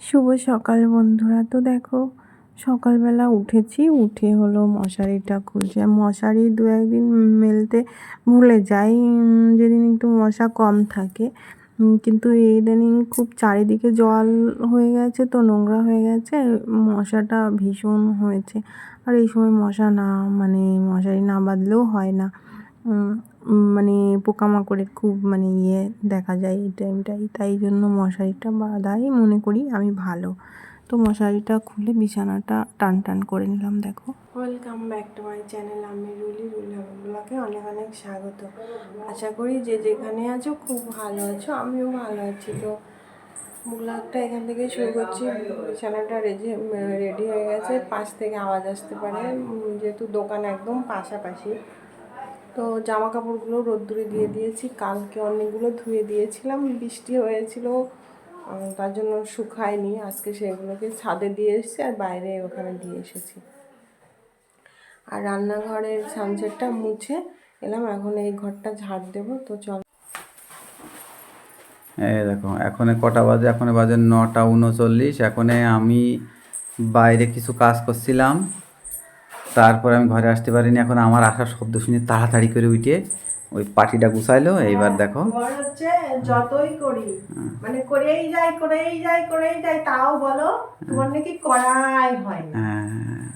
শুভ সকাল বন্ধুরা। তো দেখো, সকালবেলা উঠেছি, উঠে হলো মশারিটা খুলছে মশারি দু একদিন মেলতে ভুলে যাই যেদিন একটু মশা কম থাকে। কিন্তু এই ইদানিং খুব চারিদিকে জল হয়ে গেছে তো, নোংরা হয়ে গেছে, মশাটা ভীষণ হয়েছে। আর এই সময় মশা না মানে মশারি না বাঁধলেও হয় না। মানে পোকামাকড়ের খুব মানে ইয়ে দেখা যায় এই টাইমটাই তাই জন্য মশারিটা বাঁধাই মনে করি আমি ভালো। তো মশারিটা খুলে বিছানাটা টান টান করে নিলাম, দেখো। Welcome back to my channel আমি রুলি রুলি ব্লগে অনেক অনেক স্বাগত। আশা করি যে যেখানে আছো খুব ভালো আছো, আমিও ভালো আছি। তো ব্লগটা এখান থেকে শুরু করছি। বিছানাটা রেডি রেডি হয়ে গেছে, পাশ থেকে আওয়াজ আসতে পারে। যেহেতু দোকান একদম পাশাপাশি। তো জামা কাপড়গুলো রোদ্দুরে দিয়ে দিয়েছি, কালকে অনেকগুলো ধুয়ে দিয়েছিলাম, বৃষ্টি হয়েছিল তার জন্য শুকায়নি, আজকে সেগুলোকে ছাদে দিয়ে এসেছি আর বাইরে ওখানে দিয়ে এসেছি। আর রান্নাঘরের সানসেটটা মুছে এলাম, এখন এই ঘরটা ঝাড় দেবো, তো চল। এই দেখো, এখন কটা বাজে? এখন বাজে নটা উনচল্লিশ, এখন আমি বাইরে কিছু কাজ করছিলাম তারপরে আমি ঘরে আসতে পারিনি। এখন আমার আসার শব্দ শুনে তাড়াতাড়ি করে উঠে ওই পাটিটা গুছাইলো। এইবার দেখো। হচ্ছে যতই করি মানে করেই যাই করেই যাই করেই যাই তাও বলো তোমার নাকি করাই হয় না। হ্যাঁ।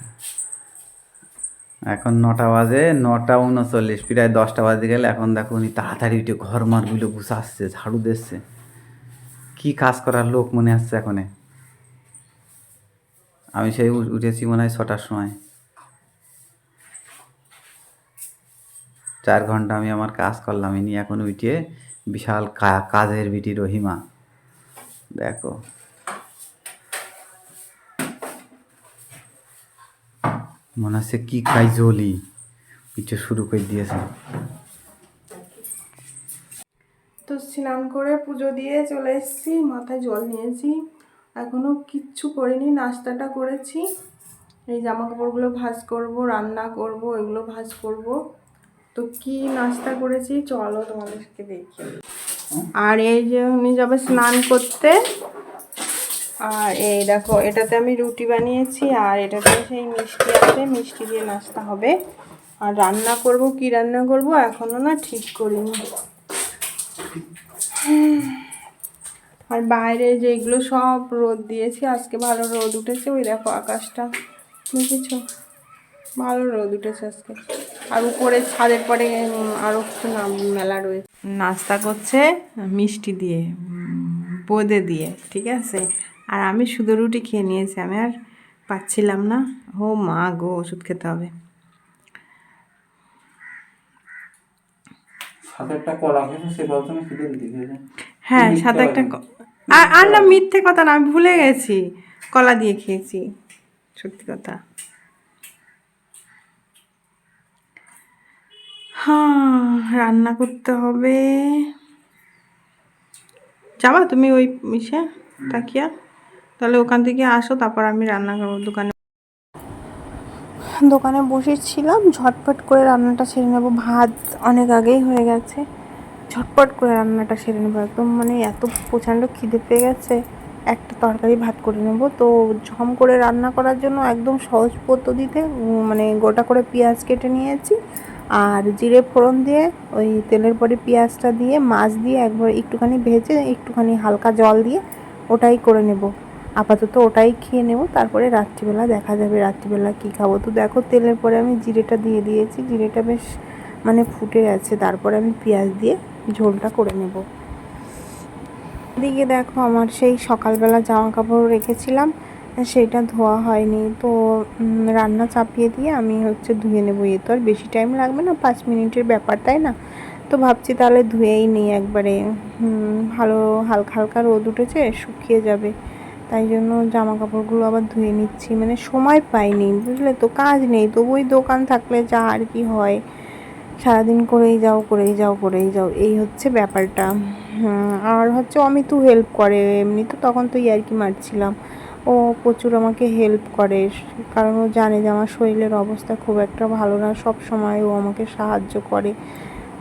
এখন নটা বাজে নটা উনচল্লিশ প্রায় দশটা বাজে গেলে এখন দেখো উনি তাড়াতাড়ি উঠে ঘর মারগুলো গুছাচ্ছে ঝাড়ু দিচ্ছে। কি কাজ করার লোক মনে আসছে এখনে? আমি সেই উঠেছি মনে হয় ছটার সময়। চার ঘণ্টা আমি আমার কাজ করলাম। ইনি এখন উঠে বিশাল কাজের বিটি রহিমা। দেখো। মনে হচ্ছে কি খাই জলি। পিঠে শুরু করে দিয়েছে। তো স্নান করে পুজো দিয়ে চলে এসেছি, মাথায় জল নিয়েছি। এখনও কিচ্ছু করিনি, নাস্তাটা করেছি। এই জামা কাপড়গুলো ভাঁজ করব, রান্না করব, এগুলো ভাঁজ করব। তো কি নাস্তা করেছি? চলো তোমাদেরকে দেখি আর এই যে উনি যাবে স্নান করতে আর এই দেখো এটাতে আমি রুটি বানিয়েছি আর এটাতে সেই মিষ্টি আছে মিষ্টি দিয়ে নাস্তা হবে। আর রান্না করব কি রান্না করব এখনও না ঠিক করিনি। আর বাইরে যেগুলো সব রোদ দিয়েছি আজকে ভালো রোদ উঠেছে ওই দেখো আকাশটা দেখেছ? ভালো রোদ উঠেছে আজকে। আর উপরে ছাদের পরে আরও কিছু নাম মেলা রয়েছে নাস্তা করছে মিষ্টি দিয়ে বোঁদে দিয়ে ঠিক আছে? আর আমি শুধু রুটি খেয়ে নিয়েছি আমি আর পাচ্ছিলাম না। ও মা গো ওষুধ খেতে হবে। হ্যাঁ সাথে একটা আর না মিথ্যে কথা না আমি ভুলে গেছি। কলা দিয়ে খেয়েছি সত্যি কথা। হ্যাঁ রান্না করতে হবে। যাবা তুমি ওই মিশে তাকিয়া? তাহলে ওখান থেকে আসো, তারপর আমি রান্না করব দোকানে। দোকানে বসেছিলাম, ঝটপট করে রান্নাটা সেরে নেব। ভাত অনেক আগেই হয়ে গেছে। ঝটপট করে রান্নাটা সেরে নেব একদম। মানে এত প্রচণ্ড খিদে পেয়ে গেছে। একটা তরকারি ভাত করে নেব। তো ঝম করে রান্না করার জন্য একদম সহজ পদ্ধতিতে মানে গোটা করে পেঁয়াজ কেটে নিয়েছি। আর জিরে ফোড়ন দিয়ে ওই তেলের পরে পেঁয়াজটা দিয়ে, মাছ দিয়ে একবার একটুখানি ভেজে, একটুখানি হালকা জল দিয়ে ওটাই করে নেব। আপাতত ওটাই খেয়ে নেব। তারপরে রাত্রিবেলা দেখা যাবে, রাত্রিবেলা কী খাব। তো দেখো, তেলের পরে আমি জিরেটা দিয়ে দিয়েছি। জিরেটা বেশ মানে ফুটে গেছে। তারপরে আমি পেঁয়াজ দিয়ে ঝোলটা করে নেব। এদিকে দেখো, আমার সেই সকালবেলা জামা কাপড় রেখেছিলাম। সেটা ধোয়া হয়নি। তো রান্না চাপিয়ে দিয়ে আমি হচ্ছে ধুয়ে নেব। এ তো আর বেশি টাইম লাগবে না, পাঁচ মিনিটের ব্যাপার, তাই না? তো ভাবছি তাহলে ধুয়েই নিই একবারে। ভালো হালকা হালকা রোদ উঠেছে, শুকিয়ে যাবে। তাই জন্য জামা কাপড়গুলো আবার ধুয়ে নিচ্ছি। মানে সময় পাইনি, বুঝলে তো, কাজ নেই। তবু ওই দোকান থাকলে যা আর কি হয়। সারাদিন করেই যাও করেই যাও করেই যাও, এই হচ্ছে ব্যাপারটা। আর হচ্ছে অমিতু হেল্প করে। এমনি তো তখন তো ইয়ার্কি মারছিলাম। ও প্রচুর আমাকে হেল্প করে। কারণ ও জানে যে আমার শরীরের অবস্থা খুব একটা ভালো না। সব সময় ও আমাকে সাহায্য করে।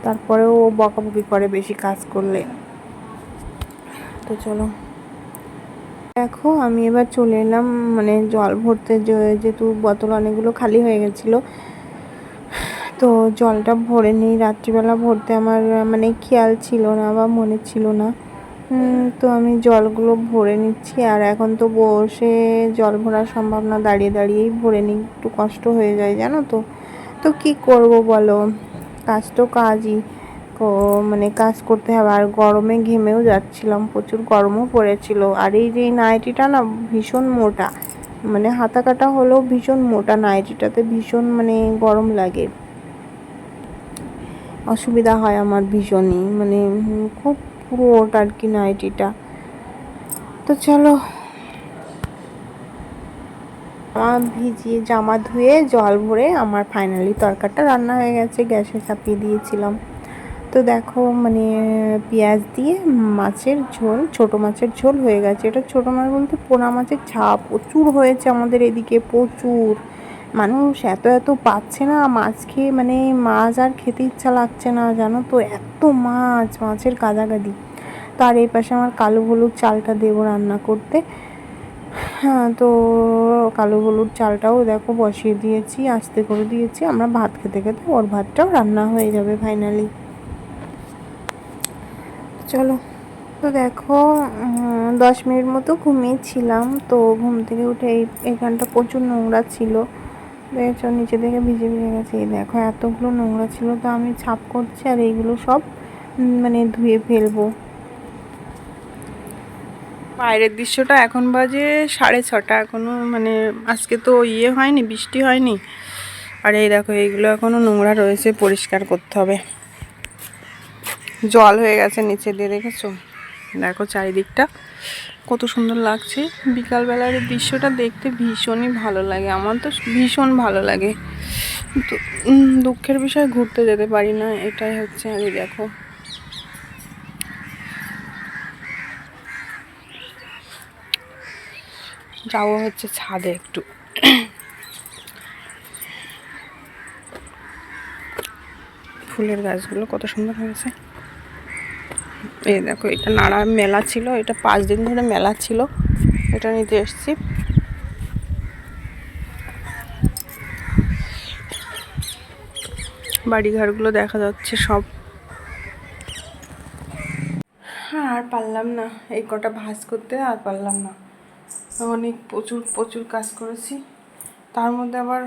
তারপরে ও বকাবকি করে বেশি কাজ করলে। তো চলো। দেখো, আমি এবার চলে এলাম মানে জল ভরতে যেহেতু বোতল অনেকগুলো খালি হয়ে গেছিল। তো জলটা ভরে নিই। রাত্রিবেলা ভরতে আমার মানে খেয়াল ছিল না বা মনে ছিল না। তো আমি জলগুলো ভরে নিচ্ছি আর এখন তো বসে জল ভরা সম্ভব না দাঁড়িয়ে দাঁড়িয়েই ভরে নিই একটু কষ্ট হয়ে যায় জানো তো। তো কি করব বলো? কাজ তো কাজই মানে কাজ করতে হবে আর গরমে ঘেমেও যাচ্ছিলাম প্রচুর গরমও পড়েছিল। আর এই যে নাইটিটা না ভীষণ মোটা মানে হাতা কাটা হলেও ভীষণ মোটা নাইটিটাতে ভীষণ মানে গরম লাগে। অসুবিধা হয় আমার ভীষণই মানে উম, খুব পুরোটা আর কি নাইটিটা তো চলো। জামা ভিজিয়ে জামা ধুয়ে জল ভরে আমার ফাইনালি তরকারিটা রান্না হয়ে গেছে, গ্যাসে চাপিয়ে দিয়েছিলাম। তো দেখো মানে পেঁয়াজ দিয়ে মাছের ঝোল, ছোট মাছের ঝোল হয়ে গেছে। এটা ছোট মাছ বলতে পোনা মাছের ঝাপ প্রচুর হয়েছে আমাদের এদিকে, প্রচুর। মানুষ এত এত পাচ্ছে না, মাছ খেয়ে মানে মাছ আর খেতে ইচ্ছা লাগছে না, জানো তো? এত মাছ, মাছের গাদাগাদি তার এই পাশে আমার কালো হলুদ চালটা দেবো রান্না করতে। হ্যাঁ তো কালো হলুদ চালটাও দেখো বসিয়ে দিয়েছি, আস্তে করে দিয়েছি। আমরা ভাত খেতে খেতে ওর ভাতটাও রান্না হয়ে যাবে ফাইনালি চলো, তো দেখো দশ মিনিট মতো ঘুমিয়েছিলাম। তো ঘুম থেকে উঠে এখানটা প্রচুর নোংরা ছিল। দেখছ, নিচে থেকে ভিজে ভিজে গেছে। এই দেখো, এতগুলো নোংরা ছিল, তো আমি ছাপ করছি আর এইগুলো সব মানে ধুয়ে ফেলব। বাইরের দৃশ্যটা এখন বাজে সাড়ে ছটা। এখনও মানে আজকে তো ইয়ে হয়নি, বৃষ্টি হয়নি। আর এই দেখো, এইগুলো এখনও নোংরা রয়েছে, পরিষ্কার করতে হবে। জল হয়ে গেছে নিচে দিয়ে, দেখেছ? দেখো চারিদিকটা। কত সুন্দর লাগছে। বিকালবেলার দৃশ্যটা দেখতে ভীষণই ভালো লাগে। আমার তো ভীষণ ভালো লাগে। তো দুঃখের বিষয় ঘুরতে যেতে পারি না। এটাই হচ্ছে, এই দেখো। যাব হচ্ছে ছাদে একটু। ফুলের গাছগুলো কত সুন্দর হয়েছে। এই দেখো, এটা নাড়া মেলা ছিল, এটা পাঁচ দিন ধরে মেলা ছিল। এটা নিতে এসেছি। বাড়িঘরগুলো দেখা যাচ্ছে সব। হ্যাঁ আর পারলাম না। এই কটা ভাজ করতে আর পারলাম না। অনেক প্রচুর প্রচুর কাজ করেছি। তার মধ্যে আবার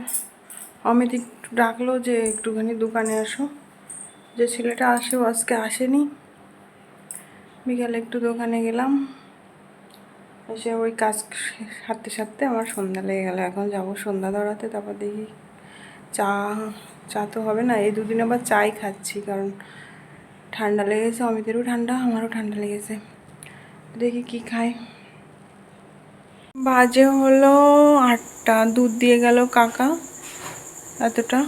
অমিত একটু ডাকলো যে, একটুখানি দোকানে আসো। যে ছেলেটা আসে আজকে আসেনি। বিকালে একটু দোকানে গেলাম। এসে ওই কাজ সারতে সারতে আমার সন্ধ্যা লেগে গেলো। এখন যাব সন্ধ্যা ধরাতে, তারপর দেখি চা চা তো হবে না। এই দুদিন আবার চাই খাচ্ছি, কারণ ঠান্ডা লেগেছে, অমিতেরও ঠান্ডা, আমারও ঠান্ডা লেগেছে। দেখি কি খাই। বাজে হলো আটটা, দুধ দিয়ে গেল কাকা এতটা।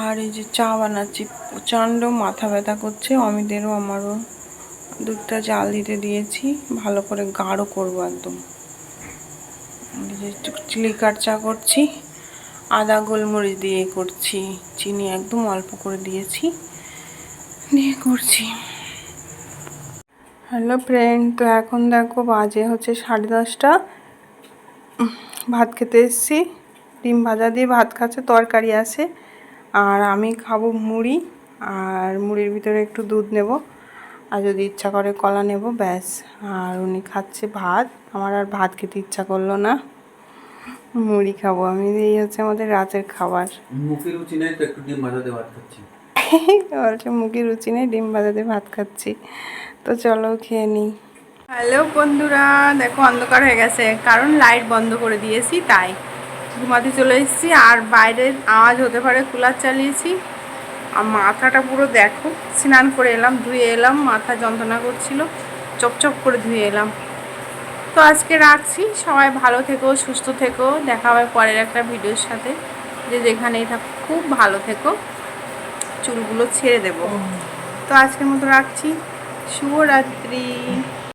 আর এই যে চা বানাচ্ছি, প্রচণ্ড মাথা ব্যথা করছে, অমিতেরও, আমারও। দুধটা জাল দিতে দিয়েছি। ভালো করে গাঢ় করব একদম। এই যে একটু লিকার চা করছি, আদা, গোলমরিচ দিয়ে করছি, চিনি একদম অল্প করে দিয়েছি, দিয়ে করছি। হ্যালো ফ্রেন্ড তো এখন দেখো বাজে হচ্ছে সাড়ে দশটা। ভাত খেতে এসেছি, ডিম ভাজা দিয়ে ভাত খাচ্ছে, তরকারি আছে। আর আমি খাব মুড়ি, আর মুড়ির ভিতরে একটু দুধ নেব। আর যদি ইচ্ছা করে কলা নেব ব্যাস। আর উনি খাচ্ছে ভাত। আমার আর ভাত খেতে ইচ্ছা করল না। মুড়ি খাব। আমি এই হচ্ছে আমাদের রাতের খাবার। মুখে রুচি নেই তো একটু ডিম ভাজাতে ভাত খাচ্ছি। বলছে মুখে রুচি নেই ডিম ভাজাতে ভাত খাচ্ছি। তো চলো খেয়ে নিই। হ্যালো বন্ধুরা দেখো অন্ধকার হয়ে গেছে। কারণ লাইট বন্ধ করে দিয়েছি তাই। ঘুমাতে চলে এসেছি। আর বাইরের আওয়াজ হতে পারে কুলার চালিয়েছি। আর মাথাটা পুরো দেখো স্নান করে এলাম ধুয়ে এলাম মাথা যন্ত্রণা করছিল চপচপ করে ধুয়ে এলাম। তো আজকে রাখছি সবাই ভালো থেকো সুস্থ থেকো দেখা হবে পরের একটা ভিডিওর সাথে। যে যেখানেই থাকো খুব ভালো থেকো চুলগুলো ছেড়ে দেব। তো আজকের মতো রাখছি শুভরাত্রি।